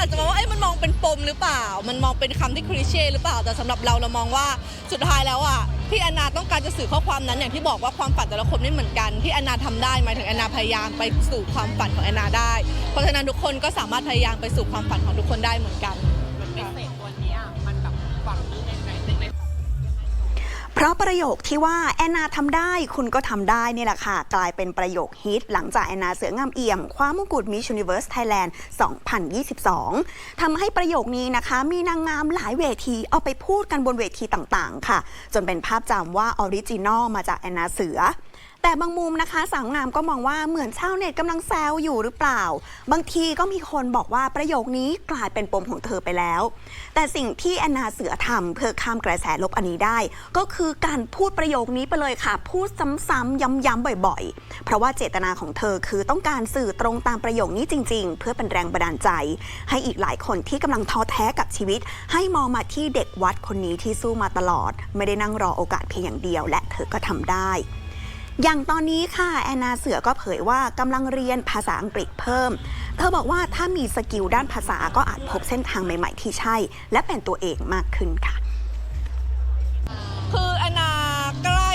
อาจจะมองว่าเอ้ยมันมองเป็นปมหรือเปล่า มันมองเป็นคำที่คลีเช่หรือเปล่า แต่สำหรับเราเรามองว่าสุดท้ายแล้วอะพี่แอนนาต้องการจะสื่อข้อความนั้นอย่างที่บอกว่าความฝันแต่ละคนไม่เหมือนกันที่แอนนาทำได้หมายถึงแอนนาพยายามไปสู่ความฝันของแอนนาได้ เพราะฉะนั้นทุกคนก็สามารถพยายามไปสู่ความฝันของทุกคนได้เหมือนกัน เพราะประโยคที่ว่าแอนนาทำได้คุณก็ทำได้นี่แหละค่ะ กลายเป็นประโยคฮิต หลังจากแอนนาเสืองามเอี่ยม คว้ามงกุฎมิชชูนิเวิร์สไทยแลนด์ 2022 ทำให้ประโยคนี้นะคะ มีนางงามหลายเวทีเอาไปพูดกันบนเวทีต่างๆ ค่ะ จนเป็นภาพจำว่าออริจินอลมาจากแอนนาเสือ แต่บางมุมนะคะสาวงามก็มองว่าเหมือนชาวเน็ตกำลังแซวอยู่หรือเปล่า บางทีก็มีคนบอกว่าประโยคนี้กลายเป็นปมของเธอไปแล้ว แต่สิ่งที่แอนนาเสือทำเพื่อข้ามกระแสลบอันนี้ได้ ก็คือการพูดประโยคนี้ไปเลยค่ะ พูดซ้ำๆย้ำๆบ่อยๆ เพราะว่าเจตนาของเธอคือต้องการสื่อตรงตามประโยคนี้จริง ๆ เพื่อเป็นแรงบันดาลใจ ให้อีกหลายคนที่กำลังท้อแท้กับชีวิต ให้มองมาที่เด็กวัดคนนี้ที่สู้มาตลอด ไม่ได้นั่งรอโอกาสเพียงอย่างเดียว และเธอก็ทำได้ อย่างตอนนี้ค่ะแอนนาเสือก็เผยว่ากำลังเรียนภาษาอังกฤษเพิ่ม เธอบอกว่าถ้ามีสกิลด้านภาษาก็อาจพบเส้นทางใหม่ๆที่ใช่ และเป็นตัวเองมากขึ้นค่ะ คือแอนนาใกล้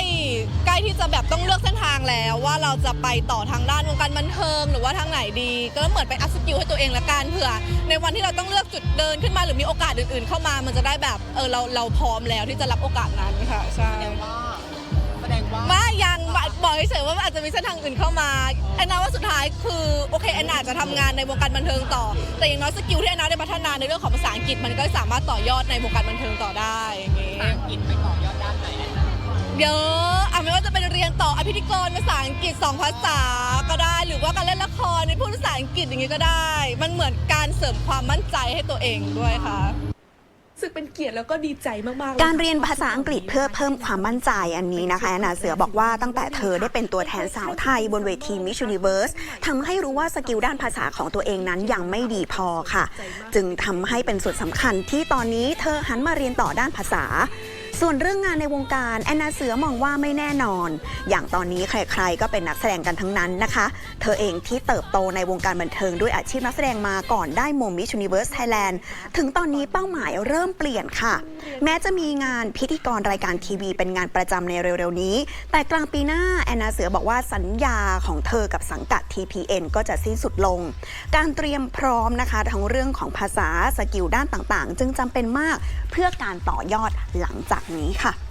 ใกล้ที่จะแบบต้องเลือกเส้นทางแล้วว่าเราจะไปต่อทางด้านวงการบันเทิงหรือว่าทางไหนดี ก็เหมือนไปอัพสกิลให้ตัวเองละกันเผื่อ ในวันที่เราต้องเลือกจุดเดินขึ้นมาหรือมีโอกาสอื่นๆ เข้ามามันจะได้แบบเออเราเราพร้อมแล้วที่จะรับโอกาสนั้นค่ะใช่ เฉยๆว่าอาจจะมีเส้นทางอื่นเข้ามาแอนนาว่าสุดท้ายคือโอเคแอนนาอาจจะทำงานในวงการบันเทิงต่อ แต่อย่างน้อยสกิลที่แอนนาได้พัฒนาในเรื่องของภาษาอังกฤษมันก็สามารถต่อยอดในวงการบันเทิงต่อได้อย่างงี้ภาษาอังกฤษไปต่อยอดด้านไหนเยอะอะไม่ว่าจะเป็นเรียนต่ออภิธิกรภาษาอังกฤษสองภาษาก็ได้ หรือว่าการเล่นละครในพูดภาษาอังกฤษอย่างงี้ก็ได้ มันเหมือนการเสริมความมั่นใจให้ตัวเองด้วยค่ะ สึกเป็นเกียรติแล้วก็ดีใจมากๆ การเรียนภาษาอังกฤษเพื่อเพิ่มความมั่นใจอันนี้นะคะแอนนาเสือบอกว่าตั้งแต่เธอได้เป็นตัวแทนสาวไทยบนเวที Miss u นิเวิร์สทำให้รู้ว่าสกิลด้านภาษาของตัวเองนั้นยังไม่ดีพอค่ะ จึงทำให้เป็นส่วนสำคัญที่ตอนนี้เธอหันมาเรียนต่อด้านภาษา ส่วนเรื่องงานในวงการแอนนาเสือมองว่าไม่แน่นอน อย่างตอนนี้ใครๆ ก็เป็นนักแสดงกันทั้งนั้นนะคะ เธอเองที่เติบโตในวงการบันเทิงด้วยอาชีพนักแสดงมาก่อนได้มมมิชูนิเวิร์สไทยแลนด์ถึงตอนนี้เป้าหมายเริ่มเปลี่ยนค่ะ แม้จะมีงานพิธีกรรายการทีวี เป็นงานประจำในเร็วๆนี้ แต่กลางปีหน้าแอนนาเสือบอกว่าสัญญาของเธอกับสังกัด TPN ก็จะสิ้นสุดลง การเตรียมพร้อมนะคะทั้งเรื่องของภาษาสกิลด้านต่างๆ จึงจำเป็นมากเพื่อการต่อยอดหลังจากนี้ค่ะ